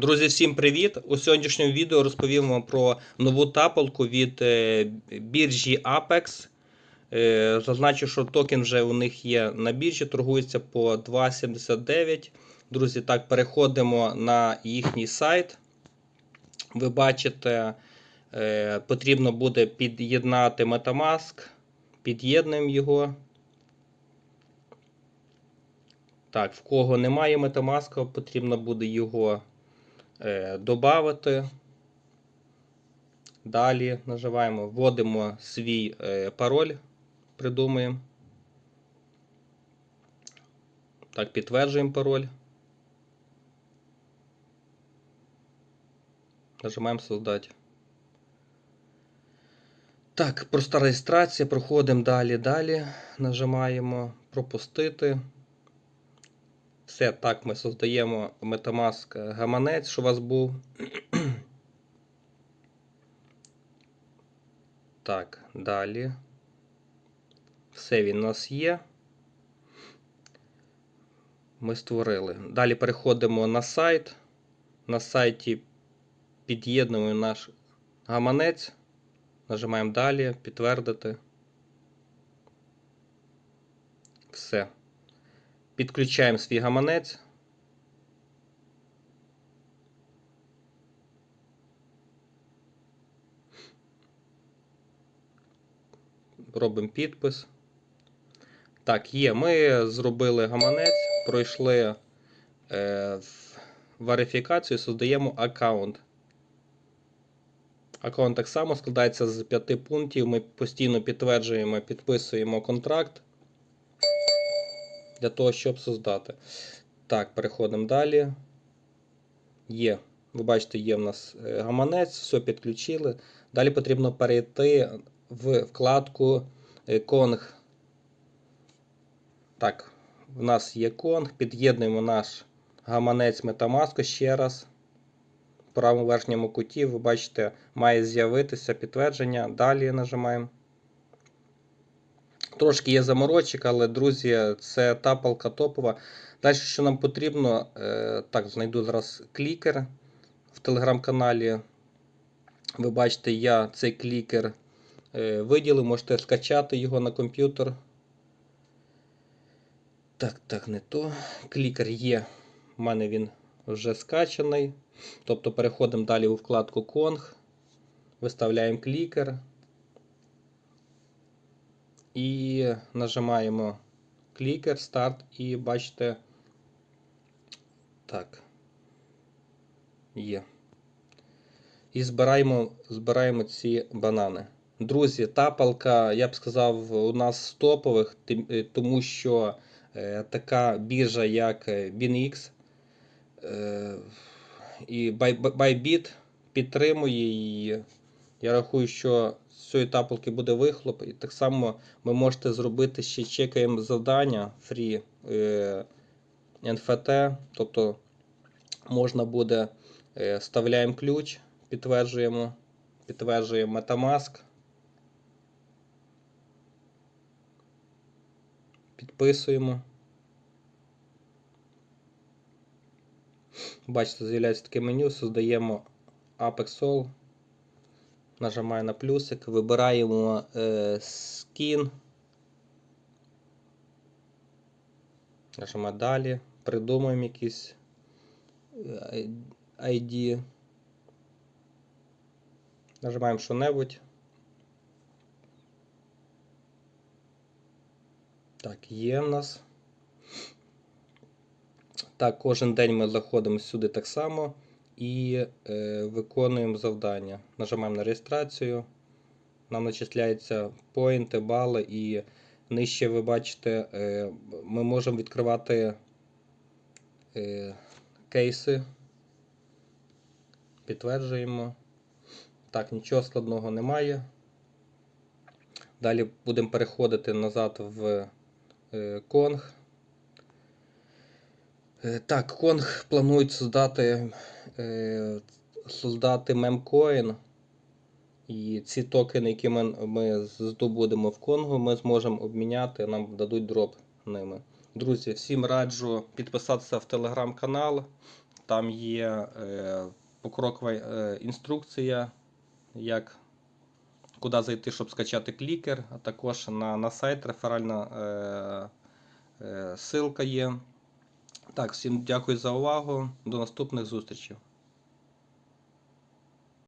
Друзі, всім привіт! У сьогоднішньому відео розповім вам про нову тапалку від е, біржі Apex. Е, Зазначу, що токен вже у них є на біржі, торгується по 2,79. Друзі, так, переходимо на їхній сайт. Ви бачите, е, потрібно буде під'єднати Metamask. Під'єднуємо його. Так, в кого немає Metamask, потрібно буде його е, додати. Далі наживаємо, вводимо свій е, пароль, придумаємо. Так, підтверджуємо пароль. Нажимаємо создати. Так, проста реєстрація. Проходимо далі, далі. Нажимаємо пропустити. Все, так, ми создаємо Metamask гаманець, що у вас був. Так, далі. Все він у нас є. Ми створили. Далі переходимо на сайт. На сайті під'єднуємо наш гаманець. Нажимаємо далі, підтвердити. Все. Підключаємо свій гаманець. Робимо підпис. Так, є. Ми зробили гаманець, пройшли е, верифікацію, создаємо аккаунт. Аккаунт так само складається з 5 пунктів. Ми постійно підтверджуємо, підписуємо контракт для того, щоб создати. Так, переходимо далі. Є. Ви бачите, є в нас е, гаманець, все підключили. Далі потрібно перейти в вкладку е, Конг. Так, в нас є Конг. Під'єднуємо наш гаманець Metamask ще раз. В правому верхньому куті, ви бачите, має з'явитися підтвердження. Далі нажимаємо. Трошки є заморочок, але, друзі, це тапалка топова. Далі, що нам потрібно, е, так, знайду зараз клікер в телеграм-каналі. Ви бачите, я цей клікер е, виділив, можете скачати його на комп'ютер. Так, так, не то. Клікер є. У мене він вже скачаний. Тобто переходимо далі у вкладку Конг, виставляємо клікер. І нажимаємо клікер, старт, і бачите. Так. Є. І збираємо збираємо ці банани. Друзі, тапалка, я б сказав, у нас з топових, тому що е, така біржа, як BinX е, і Bybit підтримує її. Я рахую, що з цієї тапалки буде вихлоп. І так само ви можете зробити ще чекаємо завдання е, NFT. Тобто можна буде е, вставляємо ключ, підтверджуємо, підтверджуємо Metamask. Підписуємо. Бачите, з'являється таке меню, создаємо Apex All. Нажимаю на плюсик, вибираємо е, скін. Нажимаємо далі, придумаємо якийсь е, ID. Нажимаємо що-небудь. Так, є в нас. Так, кожен день ми заходимо сюди так само і е, виконуємо завдання. Нажимаємо на реєстрацію. Нам начисляються поінти, бали, і нижче ви бачите, е, ми можемо відкривати е, кейси. Підтверджуємо. Так, нічого складного немає. Далі будемо переходити назад в е, Конг. Е, Так, Конг планують создати е, создати мемкоін. І ці токени, які ми, здобудемо в Конгу, ми зможемо обміняти, нам дадуть дроп ними. Друзі, всім раджу підписатися в телеграм-канал. там є е, покрокова інструкція, як куди зайти, щоб скачати клікер, а також на, на сайт реферальна е, е, ссылка є. Так, всім дякую за увагу. До наступних зустрічей.